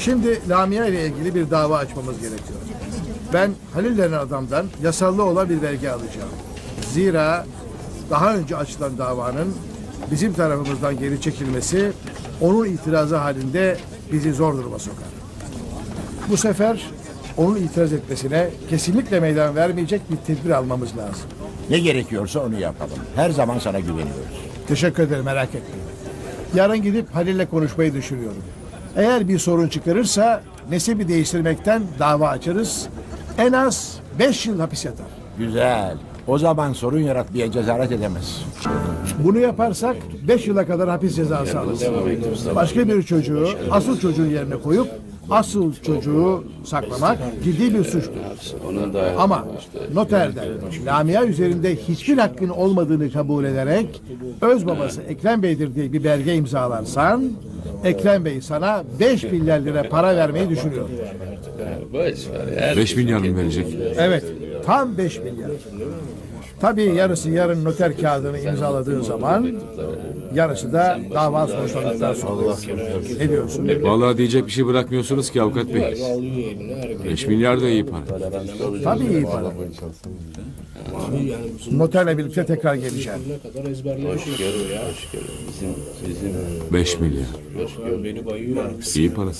Şimdi Lamia ile ilgili bir dava açmamız gerekiyor. Ben Halil denen adamdan yasallı olan bir belge alacağım. Zira daha önce açılan davanın bizim tarafımızdan geri çekilmesi onun itirazı halinde bizi zor duruma sokar. Bu sefer onun itiraz etmesine kesinlikle meydan vermeyecek bir tedbir almamız lazım. Ne gerekiyorsa onu yapalım. Her zaman sana güveniyoruz. Teşekkür ederim merak etmeyin. Yarın gidip Halil'le konuşmayı düşünüyorum. Eğer bir sorun çıkarırsa nesebi değiştirmekten dava açarız. En az 5 yıl hapis yatar. Güzel. O zaman sorun yaratmaya cesaret edemez. Bunu yaparsak 5 yıla kadar hapis cezası alırız. Başka bir çocuğu asıl çocuğun yerine koyup asıl çocuğu saklamak ciddi bir suçtur. Ama noterden Lamia üzerinde hiçbir hakkın olmadığını kabul ederek öz babası Ekrem Bey'dir diye bir belge imzalarsan Ekrem Bey sana 5 milyar lira para vermeyi düşünüyor. 5 milyar mı verecek? Evet, tam 5 milyar. Tabii yarısı yarın noter kağıdını imzaladığın zaman yarısı da dava sonuçlandıktan sonra. Ne diyorsun? Vallahi diyecek bir şey bırakmıyorsunuz ki avukat bey. 5 milyar da iyi para. Tabii iyi para. Noterle birlikte tekrar geleceğim. 5 milyar. İyi para.